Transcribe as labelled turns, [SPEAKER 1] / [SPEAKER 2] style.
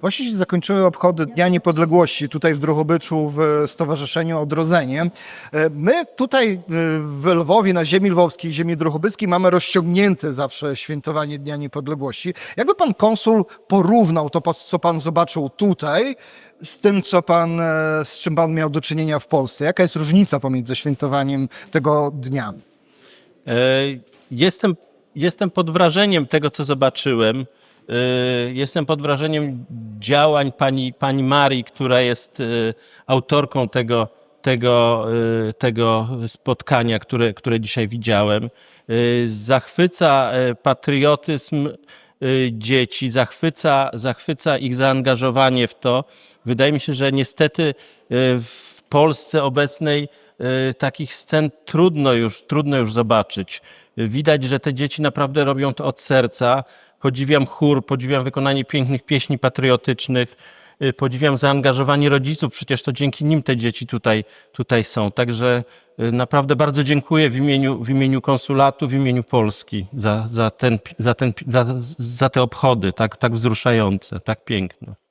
[SPEAKER 1] Właśnie się zakończyły obchody Dnia Niepodległości tutaj w Drohobyczu w Stowarzyszeniu Odrodzenie. E, My tutaj e, w Lwowie, na ziemi lwowskiej, ziemi drohobyckiej mamy rozciągnięte zawsze świętowanie Dnia Niepodległości. Jakby pan konsul porównał to, co pan zobaczył tutaj z tym, co pan, e, z czym pan miał do czynienia w Polsce? Jaka jest różnica pomiędzy świętowaniem tego dnia?
[SPEAKER 2] E, Jestem, jestem pod wrażeniem tego, co zobaczyłem. E, Jestem pod wrażeniem działań pani, pani Marii, która jest e, autorką tego, tego, e, tego spotkania, które, które dzisiaj widziałem. E, Zachwyca patriotyzm dzieci, zachwyca, zachwyca ich zaangażowanie w to. Wydaje mi się, że niestety w Polsce obecnej takich scen trudno już, trudno już zobaczyć. Widać, że te dzieci naprawdę robią to od serca. Podziwiam chór, podziwiam wykonanie pięknych pieśni patriotycznych, e, podziwiam zaangażowanie rodziców, przecież to dzięki nim te dzieci tutaj, tutaj są. Także e, naprawdę bardzo dziękuję w imieniu, w imieniu konsulatu, w imieniu Polski za, za, ten, za, ten, za, za te obchody tak, tak wzruszające, tak piękne.